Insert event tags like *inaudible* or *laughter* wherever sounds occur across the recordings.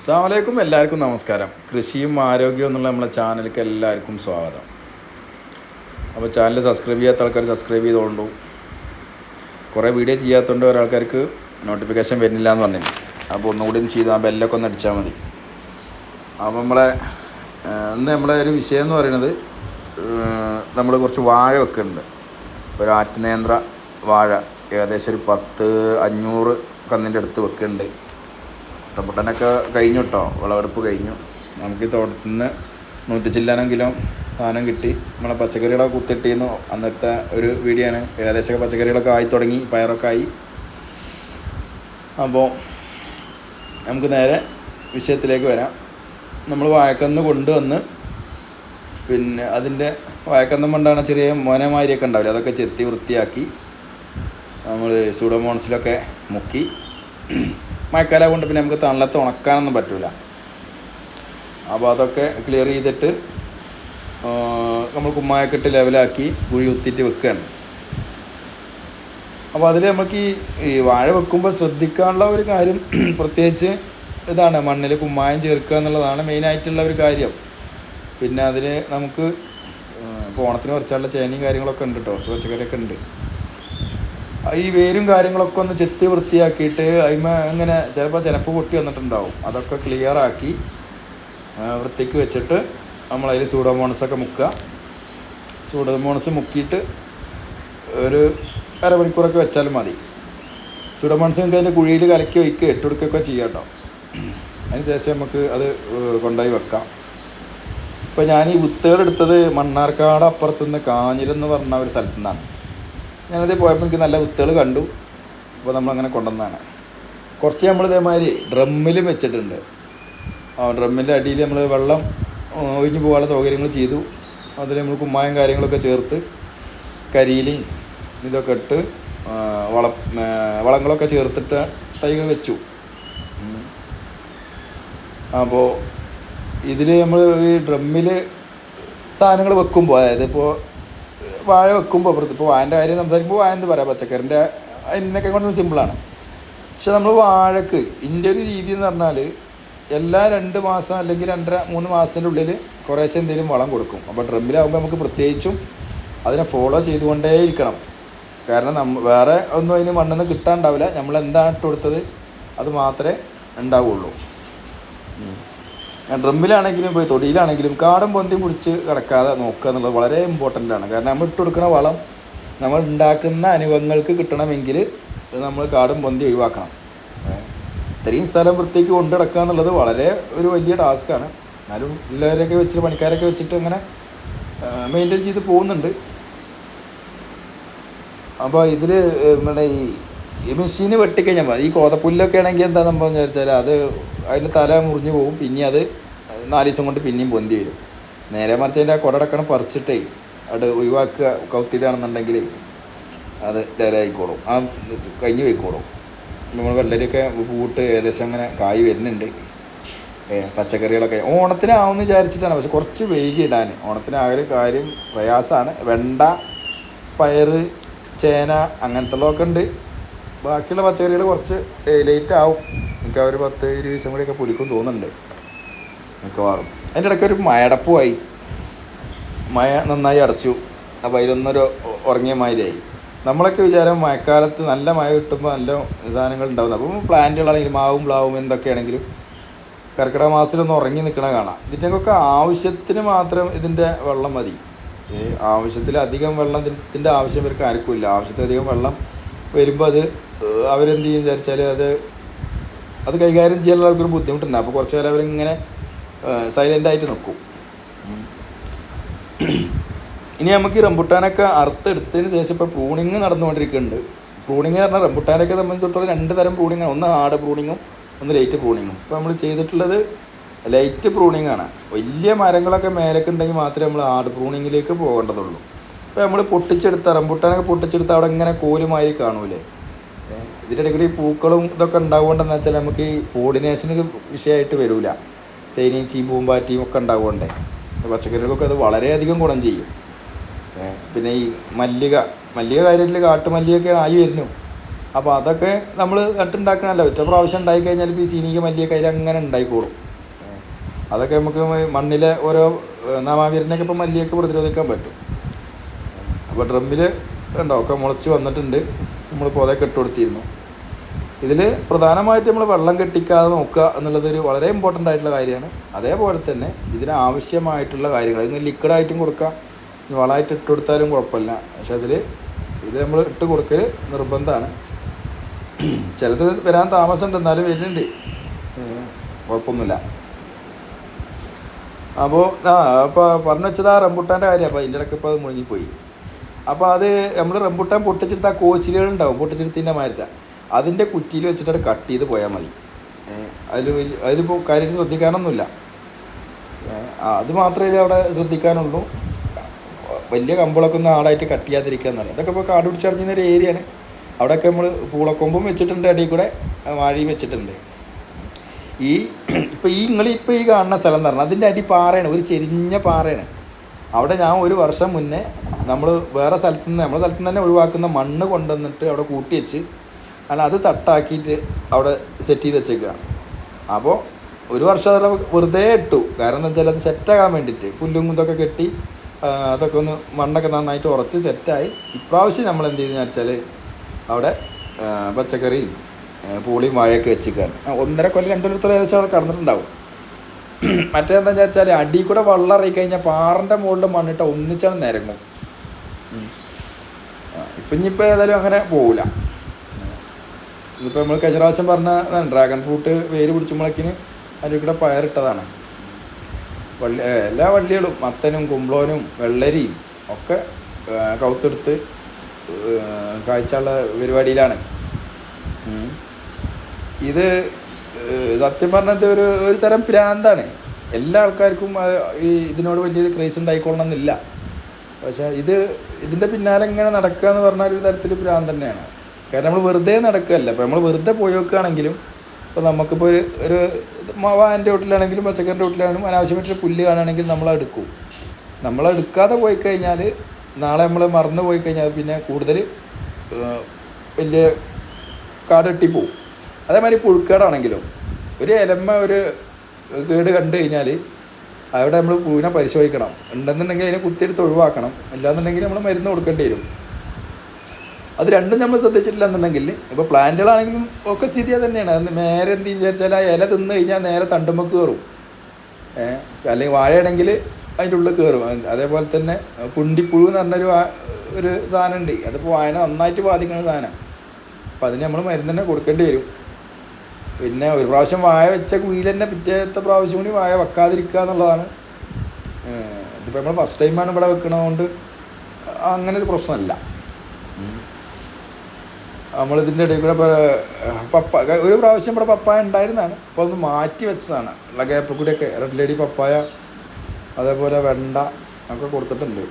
അസ്സാമലൈക്കും എല്ലാവർക്കും നമസ്കാരം. കൃഷിയും ആരോഗ്യവും എന്നുള്ള നമ്മളെ ചാനലിലേക്ക് എല്ലാവർക്കും സ്വാഗതം. അപ്പോൾ ചാനൽ സബ്സ്ക്രൈബ് ചെയ്യാത്ത ആൾക്കാർ സബ്സ്ക്രൈബ് ചെയ്തുകൊണ്ടു കുറേ വീഡിയോ ചെയ്യാത്തതുകൊണ്ട് ഒരാൾക്കാർക്ക് നോട്ടിഫിക്കേഷൻ വരുന്നില്ല എന്ന് പറഞ്ഞു അപ്പോൾ ഒന്നുകൂടി ചെയ്താൽ ബെല്ലൊക്കെ ഒന്ന് അടിച്ചാൽ മതി. അപ്പോൾ നമ്മളെ ഇന്ന് നമ്മളെ ഒരു വിഷയം എന്ന് പറയുന്നത് നമ്മൾ കുറച്ച് വാഴ വെക്കുന്നുണ്ട്. ഒരു ആറ്റുനേന്ത്ര വാഴ ഏകദേശം ഒരു പത്ത് അഞ്ഞൂറ് കന്നിന്റെ അടുത്ത് വെക്കുന്നുണ്ട്. റംബുട്ടാനൊക്കെ കഴിഞ്ഞു കേട്ടോ വിളവെടുപ്പ് കഴിഞ്ഞു. നമുക്ക് ഈ തോട്ടത്തിൽ നിന്ന് നൂറ്റി ചില്ലാനം കിലോ സാധനം കിട്ടി. നമ്മളെ പച്ചക്കറികളൊക്കെ കുത്തിട്ടിരുന്നു അന്നത്തെ ഒരു വീഡിയോ ആണ് ഏകദേശം പച്ചക്കറികളൊക്കെ ആയി തുടങ്ങി. പയറൊക്കെ ആയി. അപ്പോൾ നമുക്ക് നേരെ വിഷയത്തിലേക്ക് വരാം. നമ്മൾ വാഴക്കന്ന് കൊണ്ടുവന്ന് പിന്നെ അതിന്റെ വാഴക്കന്നം കൊണ്ടാണ് ചെറിയ മോനമാരിയൊക്കെ ഉണ്ടാവില്ല? അതൊക്കെ ചെത്തി വൃത്തിയാക്കി നമ്മൾ സൂഡോമോൺസിലൊക്കെ മുക്കി മഴക്കാലം കൊണ്ട് പിന്നെ നമുക്ക് തണലത്ത് ഉണക്കാനൊന്നും പറ്റില്ല അപ്പോൾ അതൊക്കെ ക്ലിയർ ചെയ്തിട്ട് നമ്മൾ കുമ്മായക്കെട്ട് ലെവലാക്കി കുഴി കുത്തിയിട്ട് വെക്കുകയാണ് അപ്പോൾ അതിൽ നമുക്ക് ഈ വാഴ വെക്കുമ്പോൾ ശ്രദ്ധിക്കാനുള്ള ഒരു കാര്യം *clears throat* പ്രത്യേകിച്ച് ഇതാണ്. മണ്ണിൽ കുമ്മായം ചേർക്കുക എന്നുള്ളതാണ് മെയിനായിട്ടുള്ള ഒരു കാര്യം. പിന്നെ അതിൽ നമുക്ക് ഇപ്പോൾ ഓണത്തിന് കുറച്ചുള്ള ചേനയും കാര്യങ്ങളൊക്കെ ഉണ്ട് കേട്ടോ കുറച്ച് പച്ചക്കറിയൊക്കെ ഉണ്ട്. ഈ വേരും കാര്യങ്ങളൊക്കെ ഒന്ന് ചെത്തി വൃത്തിയാക്കിയിട്ട് അതിമ ഇങ്ങനെ ചിലപ്പോൾ ചിലപ്പ് പൊട്ടി വന്നിട്ടുണ്ടാവും. അതൊക്കെ ക്ലിയർ ആക്കി വൃത്തിക്ക് വെച്ചിട്ട് നമ്മളതിൽ സൂഡോമോണസൊക്കെ മുക്കുക. സൂഡോമോണസ് മുക്കിയിട്ട് ഒരു അരമണിക്കൂറൊക്കെ വെച്ചാലും മതി. സൂഡോമോണസ് നിങ്ങൾക്ക് അതിന്റെ കുഴിയിൽ കലക്കി വയ്ക്കുക ഇട്ടുകൊടുക്കുകയൊക്കെ ചെയ്യാം കേട്ടോ. അതിന് ശേഷം നമുക്ക് അത് കൊണ്ടുപോയി വെക്കാം. ഇപ്പോൾ ഞാൻ ഈ വിത്തുകൾ എടുത്തത് മണ്ണാർക്കാട് അപ്പുറത്തുനിന്ന് കാഞ്ഞിരെന്ന് പറഞ്ഞ ഒരു സ്ഥലത്തു നിന്നാണ് ഞാനത് പോയപ്പോൾ എനിക്ക് നല്ല വിത്തുകൾ കണ്ടു. അപ്പോൾ നമ്മളങ്ങനെ കൊണ്ടുവന്നതാണ്. കുറച്ച് നമ്മൾ ഇതേമാതിരി ഡ്രമ്മിലും വെച്ചിട്ടുണ്ട്. ആ ഡ്രമ്മിന്റെ അടിയിൽ നമ്മൾ വെള്ളം ഒഴിഞ്ഞു പോകാനുള്ള സൗകര്യങ്ങൾ ചെയ്തു. അതിൽ നമ്മൾ കുമ്മായം കാര്യങ്ങളൊക്കെ ചേർത്ത് കരിയിലയും ഇതൊക്കെ ഇട്ട് വള വളങ്ങളൊക്കെ ചേർത്തിട്ട് തൈകൾ വെച്ചു. അപ്പോൾ ഇതിൽ നമ്മൾ ഈ ഡ്രമ്മിൽ സാധനങ്ങൾ വെക്കുമ്പോൾ അതായത് ഇപ്പോൾ വാഴ വെക്കുമ്പോൾ അവർക്ക് ഇപ്പോൾ വാഴന്റെ കാര്യം സംസാരിക്കുമ്പോൾ വാഴ എന്ന് പറയാം പച്ചക്കറിന്റെ അതിനൊക്കെ കൊണ്ട് സിമ്പിളാണ് പക്ഷെ നമ്മൾ വാഴക്ക് ഇതിന്റെ ഒരു രീതി എന്ന് പറഞ്ഞാൽ എല്ലാ രണ്ട് മാസം അല്ലെങ്കിൽ രണ്ടര മൂന്ന് മാസത്തിന്റെ ഉള്ളിൽ കുറേശ്ശെ എന്തെങ്കിലും വളം കൊടുക്കും. അപ്പോൾ ഡ്രമ്മിലാകുമ്പോൾ നമുക്ക് പ്രത്യേകിച്ചും അതിനെ ഫോളോ ചെയ്തുകൊണ്ടേ ഇരിക്കണം കാരണം നമ്മൾ വേറെ ഒന്നും അതിന് മണ്ണിൽ നിന്ന് കിട്ടാണ്ടാവില്ല. നമ്മൾ എന്താണ് ഇട്ട് കൊടുത്തത്? അത് മാത്രമേ ഉണ്ടാവുള്ളൂ. ഡ്രമ്മിലാണെങ്കിലും പോയി തൊടിയിലാണെങ്കിലും കാടൻ പൊന്തി പിടിച്ച് കിടക്കാതെ നോക്കുക എന്നുള്ളത് വളരെ ഇമ്പോർട്ടന്റ് ആണ്. കാരണം നമ്മൾ ഇട്ട് കൊടുക്കുന്ന വളം നമ്മൾ ഉണ്ടാക്കുന്ന അനുഭവങ്ങൾക്ക് കിട്ടണമെങ്കിൽ നമ്മൾ കാടും പൊന്തി ഒഴിവാക്കണം. ഇത്രയും സ്ഥലം വൃത്തിക്ക് കൊണ്ടുനടക്കുക എന്നുള്ളത് വളരെ ഒരു വലിയ ടാസ്ക്കാണ് എന്നാലും എല്ലാവരെയൊക്കെ വെച്ചിട്ട് പണിക്കാരൊക്കെ വെച്ചിട്ട് അങ്ങനെ മെയിന്റെയിൻ ചെയ്ത് പോകുന്നുണ്ട്. അപ്പോൾ ഇതിൽ നമ്മുടെ ഈ ഈ മെഷീന് വെട്ടിക്കഴിഞ്ഞാൽ മതി. ഈ കോതപ്പുല്ലൊക്കെ ആണെങ്കിൽ എന്താ സംഭവം വെച്ചാൽ അത് അതിന്റെ തല മുറിഞ്ഞു പോകും. പിന്നെ അത് നാല് ദിവസം കൊണ്ട് പിന്നെയും പൊന്തി വരും. നേരെ മറിച്ച് അതിന്റെ ആ കുടടക്കണം പറിച്ചിട്ടേ അത് ഒഴിവാക്കുക കൗത്തിയിടാണെന്നുണ്ടെങ്കിൽ അത് ഡയറായിക്കോളും ആ കഴിഞ്ഞ് പോയിക്കോളും. നമ്മൾ വെള്ളരിയൊക്കെ പൂട്ട് ഏകദേശം അങ്ങനെ കായ് വരുന്നുണ്ട്. പച്ചക്കറികളൊക്കെ. ഓണത്തിനാവുമെന്ന് വിചാരിച്ചിട്ടാണ്. പക്ഷെ കുറച്ച് വൈകി ഇടാൻ ഓണത്തിന് ആ ഒരു കാര്യം പ്രയാസമാണ് വെണ്ട പയർ ചേന അങ്ങനത്തെ ഉള്ളതൊക്കെ ഉണ്ട്. ബാക്കിയുള്ള പച്ചക്കറികൾ കുറച്ച് ലേറ്റ് ആവും. എനിക്ക് ഒരു പത്ത് ഇരുപത് ദിവസം കൂടിയൊക്കെ പുലിക്കും തോന്നുന്നുണ്ട്. മിക്കവാറും. അതിന്റെ ഇടയ്ക്ക് ഒരു മയടപ്പുമായി മഴ നന്നായി അടച്ചു. അപ്പോൾ അതിലൊന്നൊരു ഉറങ്ങിയ മാതിരിയായി നമ്മളൊക്കെ വിചാരം മഴക്കാലത്ത് നല്ല മഴ കിട്ടുമ്പോൾ നല്ല സാധനങ്ങൾ ഉണ്ടാവും അപ്പം പ്ലാന്റുകളാണെങ്കിലും മാവും പ്ലാവും എന്തൊക്കെയാണെങ്കിലും കർക്കിടക മാസത്തിലൊന്ന് ഉറങ്ങി നിൽക്കണ കാണാം. ഇതിന്റെയൊക്കെ ആവശ്യത്തിന് മാത്രം ഇതിന്റെ വെള്ളം മതി. ആവശ്യത്തിലധികം വെള്ളം ഇതിന്റെ ആവശ്യം ഇവർക്ക് ആർക്കും ഇല്ല. ആവശ്യത്തിലധികം വെള്ളം വരുമ്പോൾ അത് അവരെന്ത് ചെയ്യും വിചാരിച്ചാൽ അത് അത് കൈകാര്യം ചെയ്യാനുള്ള ആൾക്കൊരു ബുദ്ധിമുട്ടുണ്ട്. അപ്പോൾ കുറച്ച് നേരം അവരിങ്ങനെ സൈലന്റ് ആയിട്ട് നിൽക്കും ഇനി നമുക്ക് ഈ റംബുട്ടാനൊക്കെ അറുത്തെടുത്തതിന് ശേഷം ഇപ്പോൾ പ്രൂണിങ് നടന്നുകൊണ്ടിരിക്കുന്നുണ്ട്. പ്രൂണിങ് എന്ന് പറഞ്ഞാൽ റംബുട്ടാനൊക്കെ സംബന്ധിച്ചിടത്തോളം രണ്ട് തരം പ്രൂണിങ് ഒന്ന് ഹാർഡ് പ്രൂണിങ്ങും ഒന്ന് ലൈറ്റ് പ്രൂണിങ്ങും. ഇപ്പോൾ നമ്മൾ ചെയ്തിട്ടുള്ളത് ലൈറ്റ് പ്രൂണിങ് ആണ്. വലിയ മരങ്ങളൊക്കെ മേലൊക്കെ ഉണ്ടെങ്കിൽ മാത്രമേ നമ്മൾ ഹാർഡ് പ്രൂണിങ്ങിലേക്ക് പോകേണ്ടതുള്ളൂ. ഇപ്പോൾ നമ്മൾ പൊട്ടിച്ചെടുത്ത റംബുട്ടാനൊക്കെ പൊട്ടിച്ചെടുത്ത് അവിടെ ഇങ്ങനെ കോലുമാതിരി കാണൂലേ? ഇതിന്റെ ഇടയ്ക്കൂടി പൂക്കളും ഇതൊക്കെ ഉണ്ടാവുകൊണ്ടെന്ന് വെച്ചാൽ നമുക്ക് ഈ പോളിനേഷന് വിഷയമായിട്ട് വരില്ല തേനീച്ചയും പൂമ്പാറ്റിയും ഒക്കെ ഉണ്ടാവുകൊണ്ടേ. പച്ചക്കറികൾക്കൊക്കെ അത് വളരെയധികം ഗുണം ചെയ്യും. പിന്നെ ഈ മല്ലിക മല്ലിക കാര്യത്തിൽ കാട്ടുമല്ലികയൊക്കെയാണ് ആയി വരുന്നു. അപ്പോൾ അതൊക്കെ നമ്മൾ നട്ടുണ്ടാക്കണമല്ലോ ഒറ്റ പ്രാവശ്യം ഉണ്ടായി കഴിഞ്ഞാൽ ഈ സീനിക മല്ലിയൊക്കെ അതിൽ അങ്ങനെ ഉണ്ടായിക്കോളും. അതൊക്കെ നമുക്ക് മണ്ണിലെ ഓരോ നാമാവീരനൊക്കെ ഇപ്പോൾ മല്ലിയൊക്കെ പ്രതിരോധിക്കാൻ പറ്റും. അപ്പോൾ ഡ്രമ്മിൽ ഉണ്ടോ ഒക്കെ മുളച്ച് വന്നിട്ടുണ്ട്. നമ്മൾ പൊതയൊക്കെ ഇട്ട് കൊടുത്തിരുന്നു. ഇതിൽ പ്രധാനമായിട്ട് നമ്മൾ വെള്ളം കെട്ടിക്കാതെ നോക്കുക എന്നുള്ളത് ഒരു വളരെ ഇമ്പോർട്ടന്റ് ആയിട്ടുള്ള കാര്യമാണ്. അതേപോലെ തന്നെ ഇതിന് ആവശ്യമായിട്ടുള്ള കാര്യങ്ങൾ ഇതിന് ലിക്വിഡായിട്ടും കൊടുക്കാം വളമായിട്ട് ഇട്ട് കൊടുത്താലും കുഴപ്പമില്ല. പക്ഷെ അതിൽ ഇത് നമ്മൾ ഇട്ട് കൊടുക്കൽ നിർബന്ധമാണ്. ചിലത് വരാൻ താമസമുണ്ട് എന്നാലും വരുന്നുണ്ട്. കുഴപ്പമൊന്നുമില്ല. അപ്പോൾ ആ അപ്പോൾ പറഞ്ഞു വെച്ചത് ആ റംബുട്ടാന്റെ കാര്യം അപ്പോൾ അതിന്റെ ഇടയ്ക്ക് ഇപ്പോൾ അത് മുഴുകിപ്പോയി. അപ്പോൾ അത് നമ്മൾ റംബുട്ടാൻ പൊട്ടിച്ചെടുത്ത കോച്ചിലുകൾ ഉണ്ടാവും പൊട്ടിച്ചെടുത്തിന്റെ മാരത്തെ അതിന്റെ കുറ്റിയിൽ വെച്ചിട്ട് കട്ട് ചെയ്ത് പോയാൽ മതി. അതിൽ വലിയ അതിലിപ്പോൾ കാര്യമായിട്ട് ശ്രദ്ധിക്കാനൊന്നുമില്ല. അത് മാത്രമേ അവിടെ ശ്രദ്ധിക്കാനുള്ളൂ. വലിയ കമ്പളൊക്കെ ഒന്ന് ആടായിട്ട് കട്ട് ചെയ്യാതിരിക്കുക എന്നറിയാം. അതൊക്കെ ഇപ്പോൾ കാട് പിടിച്ചറിഞ്ഞ ഒരു ഏരിയയാണ് അവിടെയൊക്കെ നമ്മൾ പൂളക്കൊമ്പും വെച്ചിട്ടുണ്ട് അടിയിൽ കൂടെ വാഴയും വെച്ചിട്ടുണ്ട്. ഈ ഇപ്പോൾ ഈ നിങ്ങൾ ഇപ്പോൾ ഈ കാണുന്ന സ്ഥലം എന്ന് പറഞ്ഞാൽ അതിന്റെ അടി പാറയാണ് ഒരു ചെരിഞ്ഞ പാറയാണ്. അവിടെ ഞാൻ ഒരു വർഷം മുന്നേ നമ്മൾ വേറെ സ്ഥലത്തുനിന്ന് നമ്മുടെ സ്ഥലത്തുനിന്ന് തന്നെ ഒഴിവാക്കുന്ന മണ്ണ് കൊണ്ടുവന്നിട്ട് അവിടെ കൂട്ടി വെച്ച് അല്ല അത് തട്ടാക്കിയിട്ട് അവിടെ സെറ്റ് ചെയ്ത് വെച്ചേക്കുക. അപ്പോൾ ഒരു വർഷം അതവിടെ വെറുതെ ഇട്ടു. കാരണം എന്താ വെച്ചാൽ അത് സെറ്റാകാൻ വേണ്ടിയിട്ട്. പുല്ലും ഇതൊക്കെ കെട്ടി അതൊക്കെ ഒന്ന് മണ്ണൊക്കെ നന്നായിട്ട് ഉറച്ച് സെറ്റായി ഇപ്രാവശ്യം നമ്മൾ എന്ത് ചെയ്തെന്ന് വെച്ചാൽ അവിടെ പച്ചക്കറിയും പൂളിയും വാഴയൊക്കെ വെച്ചിരിക്കുകയാണ്. ഒന്നര കൊല്ലം രണ്ടു കൊല്ലത്തോളം ഏകദേശം അവിടെ കടന്നിട്ടുണ്ടാവും. മറ്റേന്താ വെച്ചാൽ അടി കൂടെ വെള്ളം ഇറങ്ങി കഴിഞ്ഞാൽ പാറിന്റെ മുകളിൽ മണ്ണിട്ട് ഒന്നിച്ചാണ് നിരങ്ങും. ഇപ്പം ഇനിയിപ്പോൾ ഏതായാലും അങ്ങനെ പോവില്ല. ഇതിപ്പോൾ നമ്മൾ കഴിഞ്ഞ പ്രാവശ്യം പറഞ്ഞ ഡ്രാഗൺ ഫ്രൂട്ട് വേര് പിടിച്ചുമ്പോഴേക്കിന് അതിൽ കൂടെ പയറിട്ടതാണ് വള്ളി എല്ലാ വള്ളികളും മത്തനും കുമ്പളോനും വെള്ളരിയും ഒക്കെ കൗത്തെടുത്ത് കാഴ്ചയുള്ള പരിപാടിയിലാണ്. ഇത് സത്യം പറഞ്ഞത് ഒരു ഒരു തരം പ്രാന്താണ്. എല്ലാ ആൾക്കാർക്കും ഈ ഇതിനോട് വലിയൊരു ക്രേസ് ഉണ്ടായിക്കൊള്ളണം എന്നില്ല പക്ഷേ ഇത് ഇതിന്റെ പിന്നാലെ എങ്ങനെ നടക്കുക എന്ന് പറഞ്ഞാൽ ഒരു തരത്തിൽ പ്രാന്ത് തന്നെയാണ്. കാരണം നമ്മൾ വെറുതെ നടക്കുകയല്ല. ഇപ്പോൾ നമ്മൾ വെറുതെ പോയി വെക്കുകയാണെങ്കിലും ഇപ്പോൾ നമുക്കിപ്പോൾ ഒരു ഒരു വാന്റെ വീട്ടിലാണെങ്കിലും പച്ചക്കറിന്റെ വീട്ടിലാണെങ്കിലും അനാവശ്യമായിട്ടുള്ള പുല്ല് കാണുകയാണെങ്കിൽ നമ്മൾ എടുക്കാതെ പോയി കഴിഞ്ഞാൽ നാളെ നമ്മൾ മറന്നു പോയി കഴിഞ്ഞാൽ പിന്നെ കൂടുതൽ വലിയ കാടെട്ടിപ്പോവും അതേമാതിരി പുഴുക്കേടാണെങ്കിലും ഒരു ഇലമ്മ ഒരു കേട് കണ്ടു കഴിഞ്ഞാൽ അവിടെ നമ്മൾ പൂവിനെ പരിശോധിക്കണം. ഉണ്ടെന്നുണ്ടെങ്കിൽ അതിനെ കുത്തിയെടുത്ത് ഒഴിവാക്കണം. ഇല്ലാന്നുണ്ടെങ്കിൽ നമ്മൾ മരുന്ന് കൊടുക്കേണ്ടി വരും. അത് രണ്ടും നമ്മൾ ശ്രദ്ധിച്ചിട്ടില്ല എന്നുണ്ടെങ്കിൽ ഇപ്പോൾ പ്ലാന്റുകളാണെങ്കിലും ഒക്കെ സ്ഥിതി തന്നെയാണ്. അത് നേരെ എന്ത് വിചാരിച്ചാൽ ആ ഇല തിന്നു കഴിഞ്ഞാൽ നേരെ തണ്ടുമ്പോൾ കയറും അല്ലെങ്കിൽ വാഴയാണെങ്കിൽ അതിന്റെ ഉള്ളിൽ കയറും അതേപോലെ തന്നെ പുണ്ടിപ്പുഴു എന്ന് പറഞ്ഞൊരു ഒരു സാധനം ഉണ്ട് അതിപ്പോൾ വായന നന്നായിട്ട് ബാധിക്കുന്ന സാധനം. അപ്പം അതിന് നമ്മൾ മരുന്ന് തന്നെ കൊടുക്കേണ്ടി വരും. പിന്നെ ഒരു പ്രാവശ്യം വായ വെച്ച കുയിൽ തന്നെ പിറ്റേത്തെ പ്രാവശ്യം കൂടി വായ വെക്കാതിരിക്കുക എന്നുള്ളതാണ്. ഇതിപ്പോൾ നമ്മൾ ഫസ്റ്റ് ടൈമാണ് ഇവിടെ വെക്കണതുകൊണ്ട് അങ്ങനെ ഒരു പ്രശ്നമല്ല. നമ്മളിതിന്റെ ഇടയിൽ കൂടെ പപ്പ ഒരു പ്രാവശ്യം ഇവിടെ പപ്പായ ഉണ്ടായിരുന്നതാണ്. അപ്പോൾ ഒന്ന് മാറ്റി വെച്ചതാണ്. ഉള്ള ഗ്യാപ്പിൽ കൂടിയൊക്കെ റെഡ് ലേഡി പപ്പായ അതേപോലെ വെണ്ട ഒക്കെ കൊടുത്തിട്ടുണ്ട്.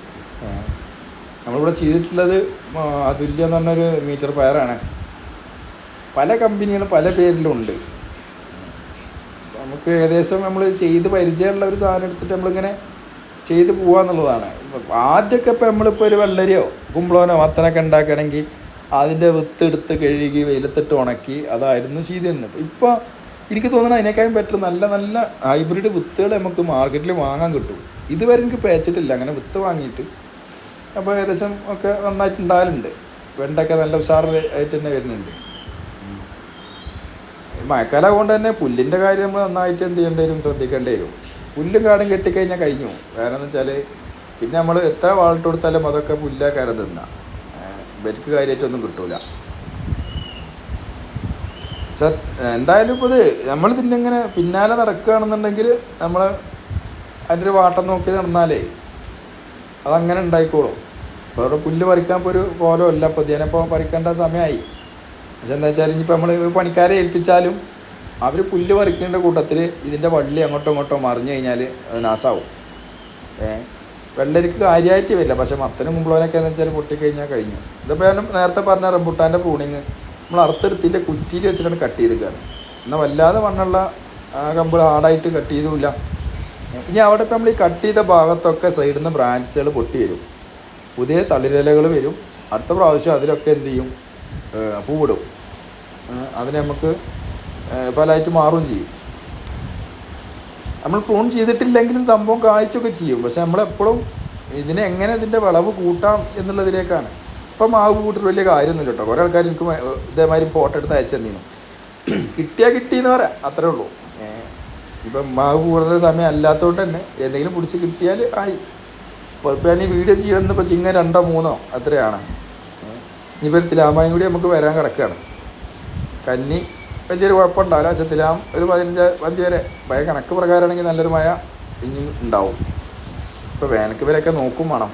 നമ്മളിവിടെ ചെയ്തിട്ടുള്ളത് അതുല്യം എന്ന് പറഞ്ഞൊരു മീറ്റർ പയറാണ് പല കമ്പനികളും പല പേരിലുണ്ട് നമുക്ക് ഏകദേശം നമ്മൾ ചെയ്ത് പരിചയമുള്ള ഒരു സാധനം എടുത്തിട്ട് നമ്മളിങ്ങനെ ചെയ്ത് പോവാന്നുള്ളതാണ്. ആദ്യമൊക്കെ ഇപ്പോൾ നമ്മളിപ്പോൾ ഒരു വെള്ളരിയോ കുമ്പളോനോ മത്തനൊക്കെ ഉണ്ടാക്കുകയാണെങ്കിൽ അതിന്റെ വിത്തെടുത്ത് കഴുകി വെയിലത്തിട്ട് ഉണക്കി അതായിരുന്നു ചെയ്തിരുന്നത് ഇപ്പോൾ എനിക്ക് തോന്നുന്നത് അതിനേക്കാളും ബെറ്റർ നല്ല നല്ല ഹൈബ്രിഡ് വിത്തുകൾ നമുക്ക് മാർക്കറ്റിൽ വാങ്ങാൻ കിട്ടും. ഇതുവരെ എനിക്ക് പേച്ചിട്ടില്ല. അങ്ങനെ വിത്ത് വാങ്ങിയിട്ട് അപ്പോൾ ഏകദേശം ഒക്കെ നന്നായിട്ട് ഉണ്ടാകലുണ്ട് വെണ്ടൊക്കെ നല്ല ഉഷാറായിട്ട് തന്നെ വരുന്നുണ്ട്. മഴക്കാലം കൊണ്ട് തന്നെ പുല്ലിന്റെ കാര്യം നമ്മൾ നന്നായിട്ട് എന്ത് ചെയ്യേണ്ടി വരും? ശ്രദ്ധിക്കേണ്ടി വരും. പുല്ലും കാടും കെട്ടിക്കഴിഞ്ഞാൽ കഴിഞ്ഞു. കാരണം എന്ന് വെച്ചാൽ പിന്നെ നമ്മൾ എത്ര വാളിട്ട് കൊടുത്താലും അതൊക്കെ പുല്ലാക്കാരം തിന്ന. ഇവർക്ക് കാര്യമായിട്ടൊന്നും കിട്ടൂല. സർ എന്തായാലും ഇപ്പോൾ ഇത് നമ്മൾ ഇതിന്റെ ഇങ്ങനെ പിന്നാലെ നടക്കുകയാണെന്നുണ്ടെങ്കിൽ നമ്മൾ അതിന്റെ ഒരു വാട്ടം നോക്കി നടന്നാലേ അതങ്ങനെ ഉണ്ടായിക്കോളും. ഇപ്പോൾ അവിടെ പുല്ല് പറിക്കാൻ ഇപ്പോൾ ഒരു കോലം അല്ല അപ്പോൾ ഇതിനിപ്പോൾ പറിക്കേണ്ട സമയമായി പക്ഷെ എന്താ വെച്ചാൽ ഇനിയിപ്പോൾ നമ്മൾ പണിക്കാരെ ഏൽപ്പിച്ചാലും അവർ പുല്ല് പറിക്കേണ്ട കൂട്ടത്തിൽ ഇതിന്റെ വള്ളി അങ്ങോട്ടും ഇങ്ങോട്ടോ മറിഞ്ഞു കഴിഞ്ഞാൽ അത് നാശമാവും ഏ? വെള്ളരിക്ക് കാര്യമായിട്ട് വരില്ല. പക്ഷെ മത്തനും കുമ്പളോനൊക്കെ എന്ന് വെച്ചാൽ പൊട്ടിക്കഴിഞ്ഞാൽ കഴിഞ്ഞു. ഇതിപ്പോൾ ഞാൻ നേരത്തെ പറഞ്ഞ റംബുട്ടാന്റെ പൂണിങ് നമ്മൾ അറുത്തെടുത്തിന്റെ കുറ്റിയിൽ വെച്ചിട്ടാണ് കട്ട് ചെയ്തിരിക്കുകയാണ് എന്നാൽ വല്ലാതെ മണ്ണുള്ള ആ കമ്പ് ഹാർഡായിട്ട് കട്ട് ചെയ്തുമില്ല ഇനി അവിടെ ഇപ്പോൾ നമ്മൾ ഈ കട്ട് ചെയ്ത ഭാഗത്തൊക്കെ സൈഡിൽ നിന്ന് ബ്രാഞ്ചുകൾ പൊട്ടി വരും. പുതിയ തളിരിലകൾ വരും. അടുത്ത പ്രാവശ്യം അതിലൊക്കെ എന്ത് ചെയ്യും? പൂവിടും അതിന് നമുക്ക് പലതായിട്ട് മാറുകയും ചെയ്യും. നമ്മൾ പ്രൂൺ ചെയ്തിട്ടില്ലെങ്കിലും സംഭവം കാഴ്ചയൊക്കെ ചെയ്യും. പക്ഷെ നമ്മളെപ്പോഴും ഇതിനെ എങ്ങനെ ഇതിന്റെ വിളവ് കൂട്ടാം എന്നുള്ളതിലേക്കാണ്. ഇപ്പം മാവ് കൂട്ടിട്ട് വലിയ കാര്യമൊന്നുമില്ല കേട്ടോ. കുറേ ആൾക്കാർ എനിക്ക് ഇതേമാതിരി ഫോട്ടോ എടുത്ത് അയച്ചു തന്നിരുന്നു കിട്ടിയാൽ കിട്ടിയെന്ന് പറയാം. അത്രേ ഉള്ളൂ. ഇപ്പം മാവ് കൂടുതൽ സമയം അല്ലാത്തതുകൊണ്ട് തന്നെ എന്തെങ്കിലും പിടിച്ച് കിട്ടിയാൽ ആയി. ഇപ്പോൾ ഇപ്പം ഞാൻ ഈ വീഡിയോ ചെയ്യണമെന്ന് ഇപ്പോൾ ചിങ്ങ രണ്ടോ മൂന്നോ അത്രയാണ്. ഇനിയിപ്പോൾ തിലാമായും കൂടി നമുക്ക് വരാൻ കിടക്കുകയാണ്. കന്നി വലിയൊരു കുഴപ്പമുണ്ടാവില്ല പക്ഷെ ഒരു പതിനഞ്ച് പതിനഞ്ച് വരെ. പഴയ കണക്ക് പ്രകാരമാണെങ്കിൽ നല്ലൊരു മഴ ഇനി ഉണ്ടാവും. ഇപ്പോൾ വേനൽക്ക് വരെയൊക്കെ നോക്കും വേണം.